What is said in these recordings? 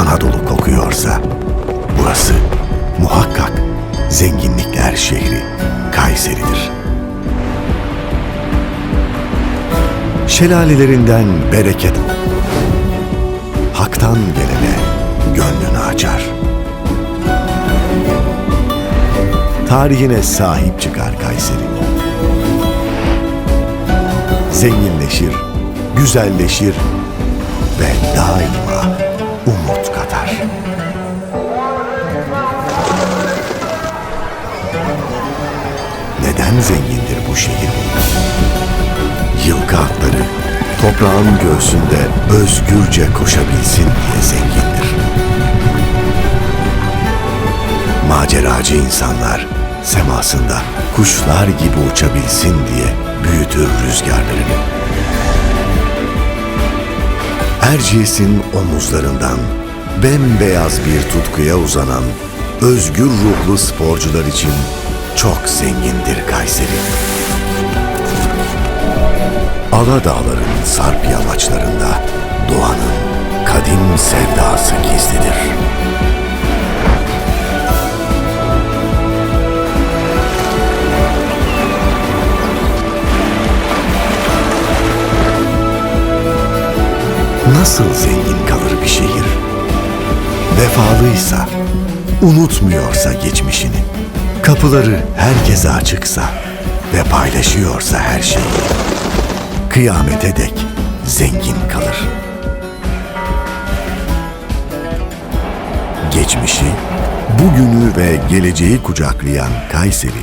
Anadolu kokuyorsa burası muhakkak zenginlikler şehri Kayseri'dir. Şelalelerinden bereket haktan gelene gönlünü açar. Tarihine sahip çıkar Kayseri. Zenginleşir, güzelleşir ve daima bu şehir? Yılkı atları toprağın göğsünde özgürce koşabilsin diye zengindir. Maceracı insanlar semasında kuşlar gibi uçabilsin diye büyütür rüzgarlarını. Erciyes'in omuzlarından bembeyaz bir tutkuya uzanan özgür ruhlu sporcular için çok zengindir Kayseri. Aladağların sarp yamaçlarında doğanın kadim sevdası gizlidir. Nasıl zengin kalır bir şehir? Vefalıysa, unutmuyorsa geçmişini, kapıları herkese açıksa ve paylaşıyorsa her şeyi, kıyamete dek zengin kalır. Geçmişi, bugünü ve geleceği kucaklayan Kayseri,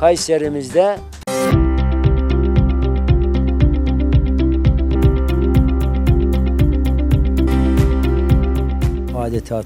Kayserimizde adeta